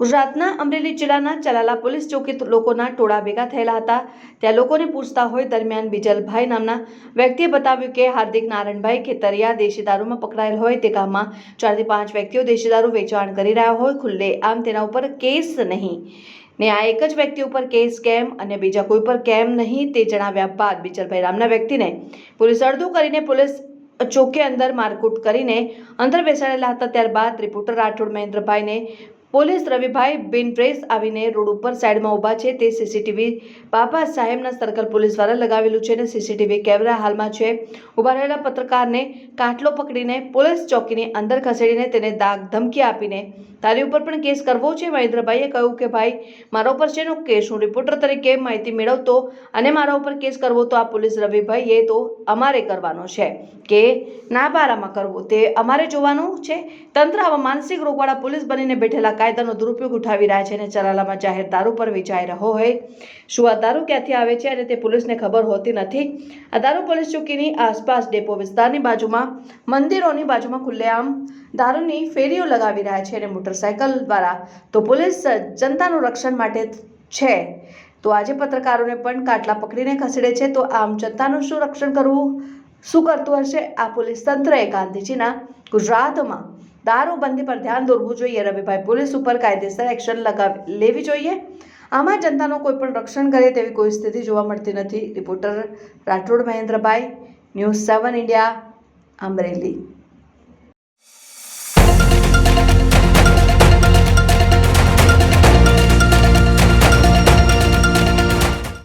ગુજરાતના અમરેલી જિલ્લાના ચલાલા પોલીસ ચોકી લોકોના ટોળા ભેગા થયેલા હતા. ત્યાં લોકોને પૂછતા હોય દરમિયાન બીજલભાઈ નામના વ્યક્તિએ બતાવ્યું કે હાર્દિક નારાયણભાઈ ખેતરિયા દેશી દારૂમાં પકડાયેલ હોય તે ગામમાં ચારથી પાંચ વ્યક્તિઓ દેશી દારૂ વેચાણ કરી રહ્યા હોય, ખુલ્લે આમ તેના ઉપર કેસ નહીં. ને આ એક જ વ્યક્તિ ઉપર કેસ કેમ અને બીજા કોઈ પર કેમ નહીં તે જણાવ્યા બાદ બીજલભાઈ નામના વ્યક્તિને પોલીસ અડધું કરીને પોલીસ ચોકે અંદર મારકૂટ કરીને અંદર બેસાડેલા હતા. ત્યારબાદ રિપોર્ટર રાઠોડ મહેન્દ્રભાઈને પોલીસ રવિભાઈ બિન પ્રેસ આવીને રોડ ઉપર સાઈડમાં ઊભા છે. તે સીસીટીવી બાબા સાહેબના સર્કલ પોલીસ દ્વારા લગાવેલું છે અને સીસીટીવી કેમેરા હાલમાં છે. ઊભા રહેલા પત્રકારને કાટલો પકડીને પોલીસ ચોકીની અંદર ખસેડીને તેને દાગ ધમકી આપીને તારી ઉપર પણ કેસ કરવો છે. મહેન્દ્રભાઈએ કહ્યું કે, ભાઈ, મારા ઉપર છેનો કેસ હું રિપોર્ટર તરીકે માહિતી મેળવતો અને મારા ઉપર કેસ કરવો તો આ પોલીસ રવિભાઈએ તો અમારે કરવાનો છે કે ના બારામાં કરવો? તે અમારે જોવાનું છે? તંત્ર આવા માનસિક રોગવાળા પોલીસ બનીને બેઠેલા કાયદાનો દુરુપયોગ ઉઠાવી રહ્યા છે અને ચલાલામાં જાહેર દારૂ પર વેચાઈ રહ્યો હોય. શું આ દારૂ ક્યાંથી આવે છે અને તે પોલીસને ખબર હોતી નથી? આ દારૂ પોલીસ ચોકીની આસપાસ ડેપો વિસ્તારની બાજુમાં, મંદિરોની બાજુમાં ખુલ્લેઆમ દારૂની ફેરીઓ લગાવી રહ્યા છે અને મોટરસાયકલ દ્વારા. તો પોલીસ જનતાનું રક્ષણ માટે છે. તો આજે પત્રકારોને પણ કાટલા પકડીને ખસેડે છે. તો આમ જનતાનું શું રક્ષણ કરવું? શું કરતું હશે? આ પોલીસ તંત્રએ ગાંધીજીના ગુજરાતમાં દારૂબંધી પર ધ્યાન દોરવું જોઈએ. રવિભાઈ પોલીસ ઉપર કાયદેસર એક્શન લગાવી, લેવી જોઈએ. આમાં જનતાનું કોઈ પણ રક્ષણ કરે તેવી કોઈ સ્થિતિ જોવા મળતી નથી. Reporter Rathod Mahendrabhai, news seven India, Amreli.